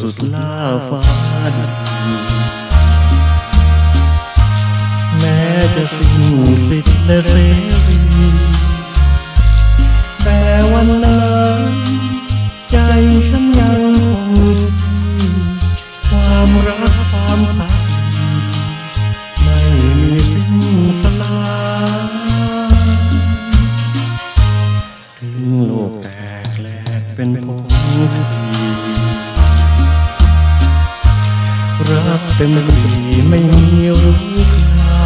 สุดล่าฟ้าดิแม้จะสิ้นสิทธิ์และเสรีแต่วันนั้นใจฉันยังคงความรักความพักไม่มีสิ้นสลายถึงโลกแตกแหลกเป็นพ รักเต็มทีไม่มีรู้คลา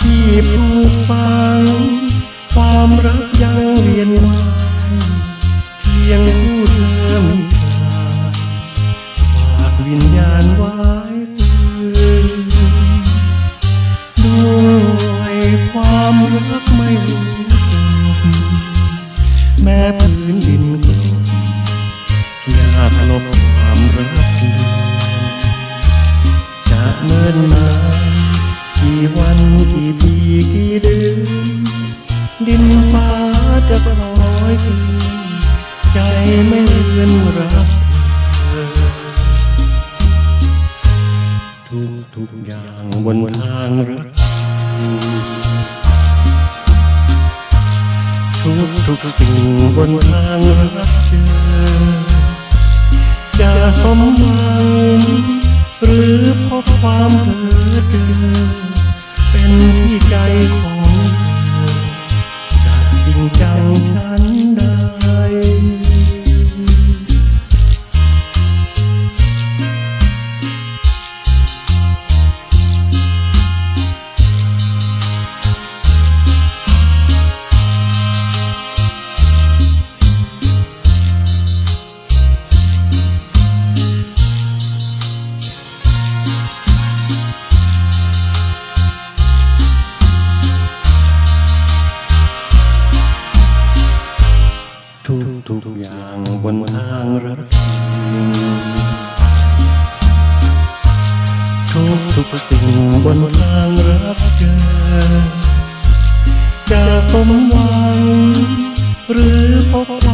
ที่ผูกฟังความรักยังเวียนมาเพียงผู้เริ่ม กี่วันกี่ปีกี่เดือนดินฟ้าจะปล่อยคืนใจไม่เลือนรักเธอทุกทุกๆอย่างบนทางรักทุกทุกๆสิ่งบนทางรักเจอจะสมหวังหรือพบความเพ้อ ทุกทุกๆอย่างบนทางรักทุกทุกๆสิ่งบนทางรักเจอจะสมหวังหรือพบ